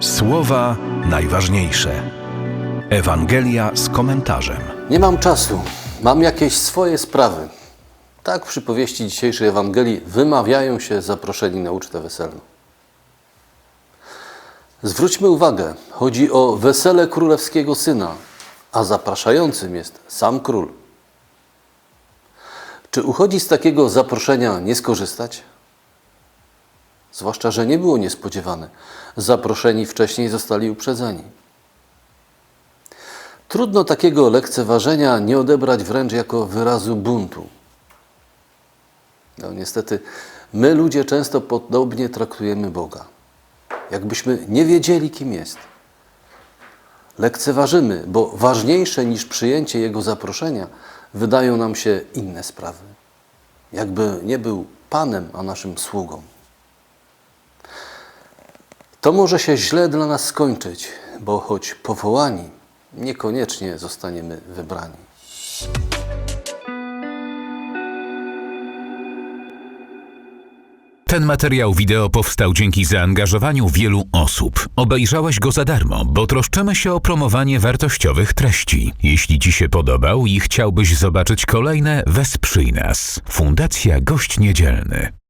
Słowa najważniejsze. Ewangelia z komentarzem. Nie mam czasu, mam jakieś swoje sprawy. Tak w przypowieści dzisiejszej Ewangelii wymawiają się zaproszeni na ucztę weselną. Zwróćmy uwagę, chodzi o wesele królewskiego syna, a zapraszającym jest sam król. Czy uchodzi z takiego zaproszenia nie skorzystać? Zwłaszcza, że nie było niespodziewane. Zaproszeni wcześniej zostali uprzedzeni. Trudno takiego lekceważenia nie odebrać wręcz jako wyrazu buntu. No niestety, my ludzie często podobnie traktujemy Boga. Jakbyśmy nie wiedzieli, kim jest. Lekceważymy, bo ważniejsze niż przyjęcie Jego zaproszenia wydają nam się inne sprawy. Jakby nie był Panem, a naszym sługą. To może się źle dla nas skończyć, bo choć powołani, niekoniecznie zostaniemy wybrani. Ten materiał wideo powstał dzięki zaangażowaniu wielu osób. Obejrzałeś go za darmo, bo troszczymy się o promowanie wartościowych treści. Jeśli Ci się podobał i chciałbyś zobaczyć kolejne, wesprzyj nas. Fundacja Gość Niedzielny.